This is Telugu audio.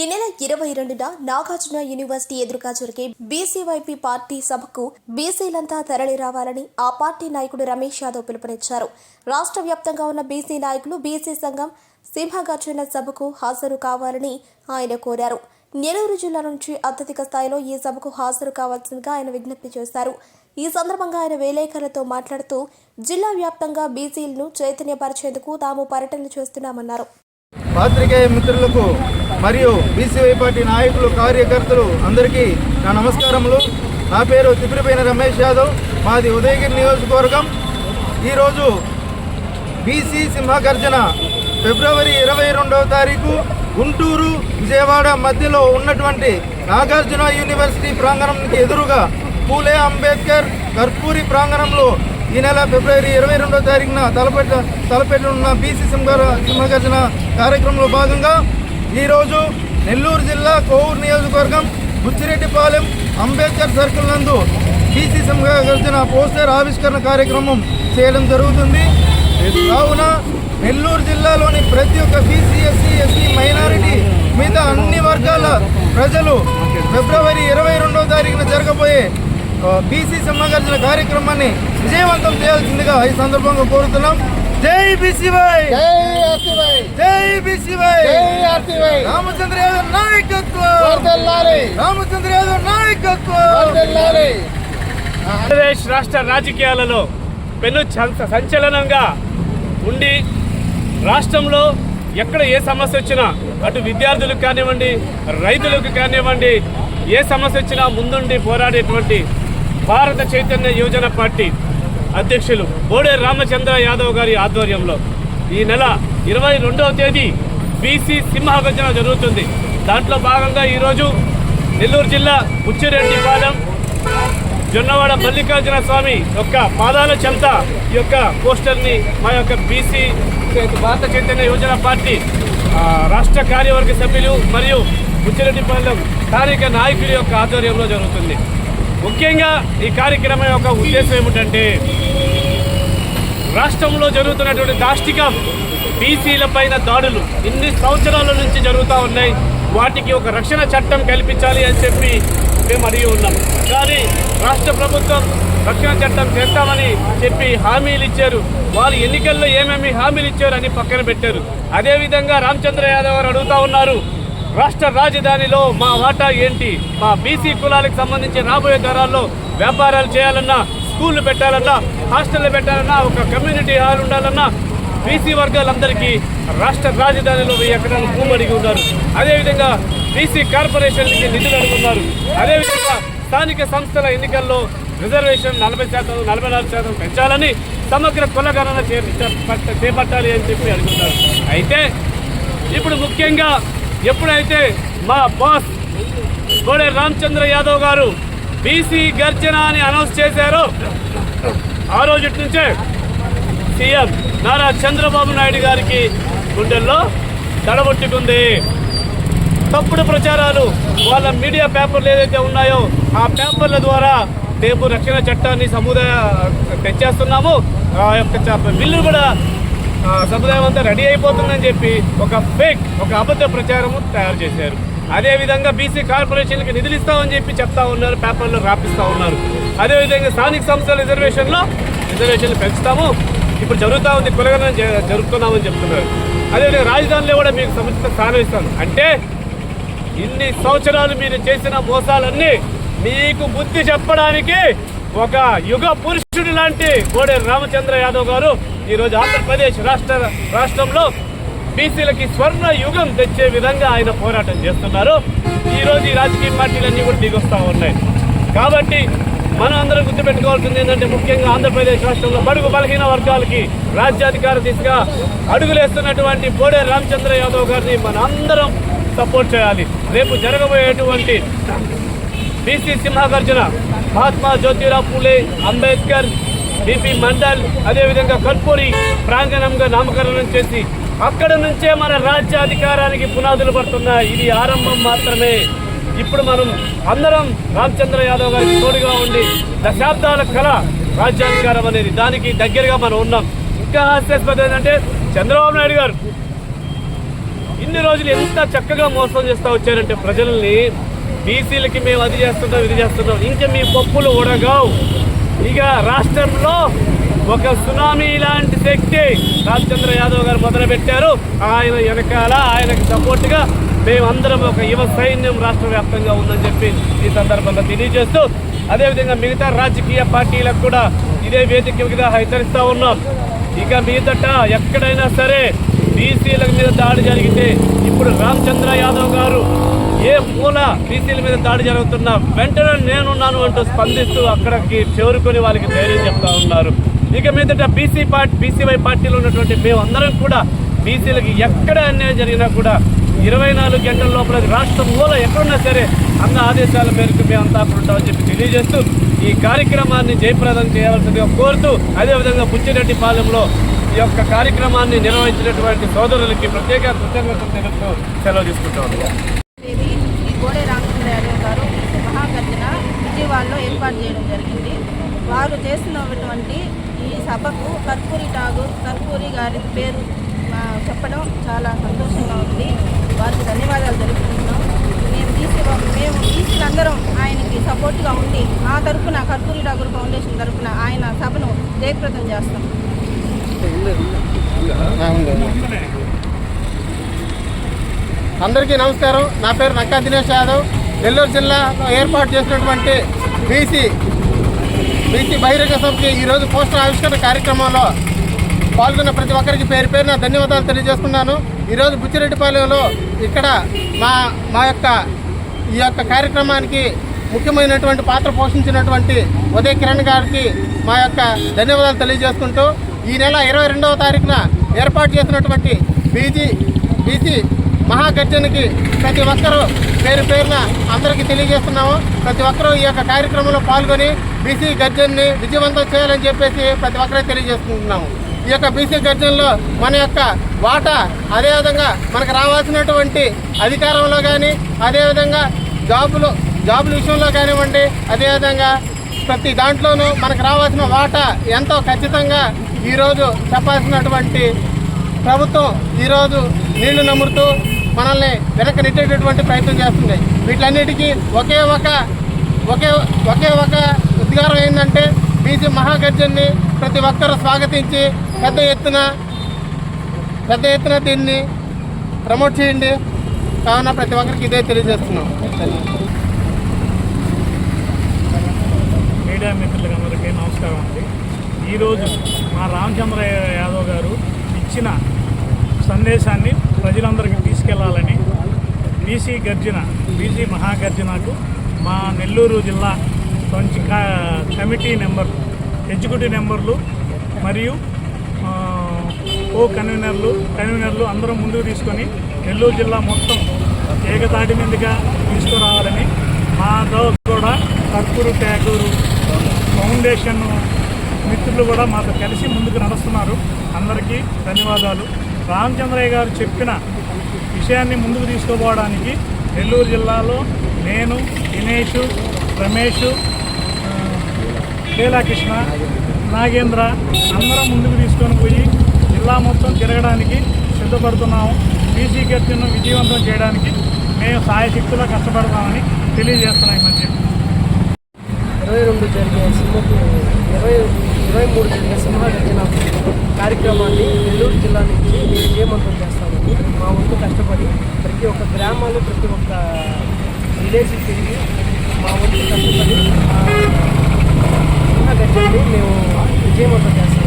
ఈ నెల ఇరవై రెండున నాగార్జున యూనివర్సిటీ ఎదురుగా జరిగే బీసీవైపీ పార్టీ సభకు బీసీలంతా తరలి రావాలని ఆ పార్టీ నాయకుడు రమేష్ యాదవ్ పిలుపునిచ్చారు. రాష్ట్ర వ్యాప్తంగా ఉన్న బీసీ నాయకులు బీసీ సంఘం సింహగర్జన సభకు హాజరు కావాలని ఆయన కోరారు. నెల్లూరు జిల్లా నుంచి అత్యధిక స్థాయిలో ఈ సభకు హాజరు కావాల్సిందిగా ఆయన విజ్ఞప్తి చేశారు. ఈ సందర్భంగా ఆయన విలేకరులతో మాట్లాడుతూ జిల్లా వ్యాప్తంగా బీసీలను చైతన్యపరిచేందుకు తాము పర్యటనలు చేస్తున్నామన్నారు. పాత్రికేయ మిత్రులకు మరియు బీసీవై పార్టీ నాయకులు కార్యకర్తలు అందరికీ నా నమస్కారములు. నా పేరు తిప్పిరిపోయిన రమేష్ యాదవ్. మాది ఉదయగిరి నియోజకవర్గం. ఈరోజు బీసీ సింహగర్జన ఫిబ్రవరి ఇరవై రెండవ తారీఖు గుంటూరు విజయవాడ మధ్యలో ఉన్నటువంటి నాగార్జున యూనివర్సిటీ ప్రాంగణంకి ఎదురుగా పూలే అంబేద్కర్ కర్పూరి ప్రాంగణంలో ఈ నెల ఫిబ్రవరి ఇరవై రెండవ తారీఖున తలపెట్ట తలపెట్టనున్న బీసీ సింహ సింహగర్జన కార్యక్రమంలో భాగంగా ఈరోజు నెల్లూరు జిల్లా కోవూరు నియోజకవర్గం బుచ్చిరెడ్డిపాలెం అంబేద్కర్ సర్కిల్ నందు బీసీ సింహగర్జన పోస్టర్ ఆవిష్కరణ కార్యక్రమం చేయడం జరుగుతుంది. కావున నెల్లూరు జిల్లాలోని ప్రతి ఒక్క బీసీ ఎస్సీ ఎస్టీ మైనారిటీ మిగతా అన్ని వర్గాల ప్రజలు ఫిబ్రవరి ఇరవై రెండవ తారీఖున జరగబోయే బీసీ సమాగర్జన కార్యక్రమాన్ని విజయవంతం చేయాల్సిందిగా ఈ సందర్భంగా కోరుతున్నాం. జై బీసీవై! జై ఆర్టీవై జై బీసీవై! జై ఆర్టీవై రామచంద్ర యాదవ్ నాయకత్వం! రామచంద్ర యాదవ్ నాయకత్వం! ఆంధ్రప్రదేశ్ రాష్ట్ర రాజకీయాలలో పెను చ- సంచలనంగా ఉండి రాష్ట్రంలో ఎక్కడ ఏ సమస్య వచ్చినా అటు విద్యార్థులకు కానివ్వండి రైతులకు కానివ్వండి ఏ సమస్య వచ్చినా ముందుండి పోరాడేటువంటి భారత చైతన్య యువజన పార్టీ అధ్యక్షులు బోడే రామచంద్ర యాదవ్ గారి ఆధ్వర్యంలో ఈ నెల ఇరవై రెండవ తేదీ బీసీ సింహగర్జన జరుగుతుంది. దాంట్లో భాగంగా ఈరోజు నెల్లూరు జిల్లా బుచ్చిరెడ్డిపాలెం జొన్నవాడ మల్లికార్జున స్వామి యొక్క పాదాల చెంత ఈ యొక్క పోస్టర్ని మా యొక్క బీసీ భారత చైతన్య యోజన పార్టీ రాష్ట్ర కార్యవర్గ సభ్యులు మరియు బుచ్చిరెడ్డిపాలెం స్థానిక నాయకుల యొక్క ఆధ్వర్యంలో జరుగుతుంది. ముఖ్యంగా ఈ కార్యక్రమం యొక్క ఉద్దేశం ఏమిటంటే రాష్ట్రంలో జరుగుతున్నటువంటి దాష్టికం బీసీల పైన దాడులు ఇన్ని సంవత్సరాల నుంచి జరుగుతూ ఉన్నాయి. వాటికి ఒక రక్షణ చట్టం కల్పించాలి అని చెప్పి మేము అడిగి ఉన్నాం. కానీ రాష్ట్ర ప్రభుత్వం రక్షణ చట్టం చేస్తామని చెప్పి హామీలు ఇచ్చారు. వాళ్ళు ఎన్నికల్లో ఏమేమి హామీలు ఇచ్చారు అని పక్కన పెట్టారు. అదేవిధంగా రామచంద్ర యాదవ్ గారు అడుగుతా ఉన్నారు. రాష్ట్ర రాజధానిలో మా వాటా ఏంటి? మా బీసీ కులాలకు సంబంధించి రాబోయే తరాల్లో వ్యాపారాలు చేయాలన్నా స్కూళ్ళు పెట్టాలన్నా హాస్టళ్ళు పెట్టాలన్నా ఒక కమ్యూనిటీ హాల్ ఉండాలన్నా బీసీ వర్గాలందరికీ రాష్ట్ర రాజధానిలో వెయ్యి ఎకరాలు భూమి అడిగి ఉన్నారు. అదేవిధంగా బీసీ కార్పొరేషన్లకి నిధులు అడుగున్నారు అదేవిధంగా స్థానిక సంస్థల ఎన్నికల్లో రిజర్వేషన్ నలభై శాతం నలభై నాలుగు శాతం పెంచాలని సమగ్ర కులగణన చేపట్టాలి అని చెప్పి అడుగుతున్నారు. అయితే ఇప్పుడు ముఖ్యంగా ఎప్పుడైతే మా బాస్ కోడే రామచంద్ర యాదవ్ గారు బీసీ గర్జన అని అనౌన్స్ చేశారో ఆ రోజు నుంచే సీఎం నారా చంద్రబాబు నాయుడు గారికి గుండెల్లో తడబొట్టుకుంది. తప్పుడు ప్రచారాలు వాళ్ళ మీడియా పేపర్లు ఏదైతే ఉన్నాయో ఆ పేపర్ల ద్వారా రేపు రక్షణ చట్టాన్ని సముదాయ తెచ్చేస్తున్నాము. ఆ యొక్క బిల్లు కూడా సముదాయం అంతా రెడీ అయిపోతుందని చెప్పి ఒక ఫేక్ ఒక అబద్ధ ప్రచారము తయారు చేశారు. అదేవిధంగా బీసీ కార్పొరేషన్కి నిధులు ఇస్తామని చెప్పి చెప్తా ఉన్నారు పేపర్లో రాపిస్తూ ఉన్నారు. అదేవిధంగా స్థానిక సంస్థల రిజర్వేషన్లో రిజర్వేషన్లు పెంచుతాము. ఇప్పుడు జరుగుతూ ఉంది కులగనం జరుపుతున్నామని చెప్తున్నారు. అదేవిధంగా రాజధానిలో కూడా మీకు సముచిత స్థానం ఇస్తాను. అంటే ఇన్ని సంవత్సరాలు మీరు చేసిన మోసాలన్నీ మీకు బుద్ధి చెప్పడానికి ఒక యుగ పురుషుడు లాంటి కోడే రామచంద్ర యాదవ్ గారు ఈరోజు ఆంధ్రప్రదేశ్ రాష్ట్ర రాష్ట్రంలో బీసీలకి స్వర్ణ యుగం తెచ్చే విధంగా ఆయన పోరాటం చేస్తున్నారు. ఈరోజు ఈ రాజకీయ పార్టీలన్నీ కూడా దిగొస్తూ ఉన్నాయి. కాబట్టి మనం అందరం గుర్తుపెట్టుకోవాల్సింది ఏంటంటే ముఖ్యంగా ఆంధ్రప్రదేశ్ రాష్ట్రంలో బడుగు బలహీన వర్గాలకి రాజ్యాధికార దిశగా అడుగులేస్తున్నటువంటి బోడే రామచంద్ర యాదవ్ గారిని మన అందరం సపోర్ట్ చేయాలి. రేపు జరగబోయేటువంటి బీసీ సింహగర్జన మహాత్మా జ్యోతిరావు పూలే అంబేద్కర్ బీపీ మండల్ అదేవిధంగా కల్పూరి ప్రాంగణంగా నామకరణం చేసి అక్కడ నుంచే మన రాజ్యాధికారానికి పునాదులు పడుతున్నాయి ఇది ఆరంభం మాత్రమే. ఇప్పుడు మనం అందరం రామచంద్ర యాదవ్ గారికి తోడుగా ఉండి దశాబ్దాల కళ రాజ్యాధికారం అనేది దానికి దగ్గరగా మనం ఉన్నాం. ఇంకా హాస్యాస్పదం ఏంటంటే చంద్రబాబు నాయుడు గారు ఇన్ని రోజులు ఎంత చక్కగా మోసం చేస్తూ వచ్చారంటే ప్రజల్ని బీసీలకి మేము అది చేస్తున్నాం ఇది చేస్తున్నాం. ఇంకా మీ పప్పులు ఉడగావు. ఇక రాష్ట్రంలో ఒక సునామీ లాంటి శక్తి రామచంద్ర యాదవ్ గారు మొదలుపెట్టారు. ఆయన వెనకాల ఆయనకు సపోర్ట్గా మేమందరం ఒక యువ సైన్యం రాష్ట్ర వ్యాప్తంగా ఉందని చెప్పి ఈ సందర్భంగా తెలియజేస్తూ అదేవిధంగా మిగతా రాజకీయ పార్టీలకు కూడా ఇదే వేదిక మీద హెచ్చరిస్తూ ఉన్నాం. ఇక మీదట ఎక్కడైనా సరే బీసీల మీద దాడి జరిగితే ఇప్పుడు రామచంద్ర యాదవ్ గారు ఏ మూల బీసీల మీద దాడి జరుగుతున్నా వెంటనే నేనున్నాను అంటూ స్పందిస్తూ అక్కడికి చేరుకొని వాళ్ళకి ధైర్యం చెప్తా ఉన్నారు. ఇక మీదట బీసీ పార్టీ బీసీవై పార్టీలో ఉన్నటువంటి మేమందరం కూడా బీసీలకు ఎక్కడ అన్యాయం జరిగినా కూడా ఇరవై నాలుగు గంటల లోపల రాష్ట్రం మూల ఎక్కడున్నా సరే అన్న ఆదేశాల మేరకు మేమంతా అక్కడ ఉంటామని చెప్పి తెలియజేస్తూ ఈ కార్యక్రమాన్ని జయప్రదం చేయవలసిందిగా కోరుతూ అదేవిధంగా బుచ్చిరెడ్డి పాలెంలో ఈ యొక్క కార్యక్రమాన్ని నిర్వహించినటువంటి సోదరులకి ప్రత్యేక కృతజ్ఞతలు తెలుపుతూ సెలవు తీసుకుంటాం తేదీ శ్రీ గోడే రామచంద్ర యాదవ్ గారు మహాగర్జన విజయవాడలో ఏర్పాటు చేయడం జరిగింది. వారు చేస్తున్నటువంటి ఈ సభకు కర్పూరి ఠాగూర్ కర్పూరి గారి పేరు చెప్పడం చాలా సంతోషంగా ఉంది. వారికి ధన్యవాదాలు తెలుపుకుంటున్నాం. మేము బీసీ మేము బీసీలందరం ఆయనకి సపోర్ట్గా ఉండి మా తరఫున కర్పూరి ఠాగూర్ ఫౌండేషన్ తరఫున ఆయన సభను జయప్రదం చేస్తాం. అందరికీ నమస్కారం. నా పేరు నక్కా దినేష్ యాదవ్. నెల్లూరు జిల్లాలో ఏర్పాటు చేసినటువంటి బీసీ బీసీ బహిరంగ సభకి ఈరోజు పోస్టర్ ఆవిష్కరణ కార్యక్రమంలో పాల్గొన్న ప్రతి ఒక్కరికి పేరు పేరున ధన్యవాదాలు తెలియజేస్తున్నాను. ఈరోజు బుచ్చిరెడ్డిపాలెంలో ఇక్కడ మా మా యొక్క ఈ యొక్క కార్యక్రమానికి ముఖ్యమైనటువంటి పాత్ర పోషించినటువంటి ఉదయ్ కిరణ్ గారికి మా యొక్క ధన్యవాదాలు తెలియజేసుకుంటూ ఈ నెల ఇరవై రెండవ తారీఖున ఏర్పాటు చేసినటువంటి బీజీ బీసీ మహాగర్జనకి ప్రతి ఒక్కరూ పేరు పేరున అందరికీ తెలియజేస్తున్నాము. ప్రతి ఒక్కరూ ఈ యొక్క కార్యక్రమంలో పాల్గొని బీసీ గర్జన్ని విజయవంతం చేయాలని చెప్పేసి ప్రతి ఒక్కరే తెలియజేస్తున్నాము. ఈ యొక్క బీసీ గర్జన్లో మన యొక్క వాటా అదేవిధంగా మనకు రావాల్సినటువంటి అధికారంలో కానీ అదేవిధంగా జాబులు జాబుల విషయంలో కానివ్వండి అదేవిధంగా ప్రతి దాంట్లోనూ మనకు రావాల్సిన వాటా ఎంతో ఖచ్చితంగా ఈరోజు చెప్పాల్సినటువంటి ప్రభుత్వం ఈరోజు నీళ్ళు నమ్ముతూ మనల్ని వెనక నెట్టేటటువంటి ప్రయత్నం చేస్తుంది. వీటిలన్నిటికీ ఒకే ఒక ఒకే ఒకే ఒక ఉద్గారం ఏంటంటే బీసీ మహాగర్జన్ని ప్రతి ఒక్కరూ స్వాగతించి పెద్ద ఎత్తున పెద్ద ఎత్తున దీన్ని ప్రమోట్ చేయండి. కావున ప్రతి ఒక్కరికి ఇదే తెలియజేస్తున్నాం. మీడియా మిత్రులకు అందరికీ నమస్కారం అండి. ఈరోజు మా రామచంద్ర యాదవ్ గారు ఇచ్చిన సందేశాన్ని ప్రజలందరికీ తీసుకెళ్ళాలని బీసీ గర్జన బీసీ మహాగర్జనకు మా నెల్లూరు జిల్లా కొంచెం కమిటీ నెంబర్లు ఎగ్జిక్యూటివ్ నెంబర్లు మరియు ఓ కో కన్వీనర్లు కన్వీనర్లు అందరం ముందుకు తీసుకొని నెల్లూరు జిల్లా మొత్తం ఏకతాటి మీదుగా తీసుకురావాలని మాతో కూడా కర్పూరు ట్యాగూరు ఫౌండేషన్ మిత్రులు కూడా మాతో కలిసి ముందుకు నడుస్తున్నారు. అందరికీ ధన్యవాదాలు. రామచంద్రయ్య గారు చెప్పిన విషయాన్ని ముందుకు తీసుకుపోవడానికి నెల్లూరు జిల్లాలో నేను దినేష్ రమేష్ లీలాకృష్ణ నాగేంద్ర అందరం ముందుకు తీసుకొని పోయి జిల్లా మొత్తం తిరగడానికి సిద్ధపడుతున్నాము. బీసీ గర్జను విజయవంతం చేయడానికి మేము సాయశక్తులా కష్టపడతామని తెలియజేస్తున్నాం ఈ మధ్య. ఇరవై రెండు జరిగే సింహకు ఇరవై ఇరవై మూడు జరిగే సింహగర్జన కార్యక్రమాన్ని జిల్లా నుంచి విజయవంతం చేస్తామని మా వంతు కష్టపడి ప్రతి ఒక్క గ్రామాలు ప్రతి ఒక్క విలేజ్ తిరిగి మా వంతు కష్టపడి మేము విజయమంతం మేము విజయవంతం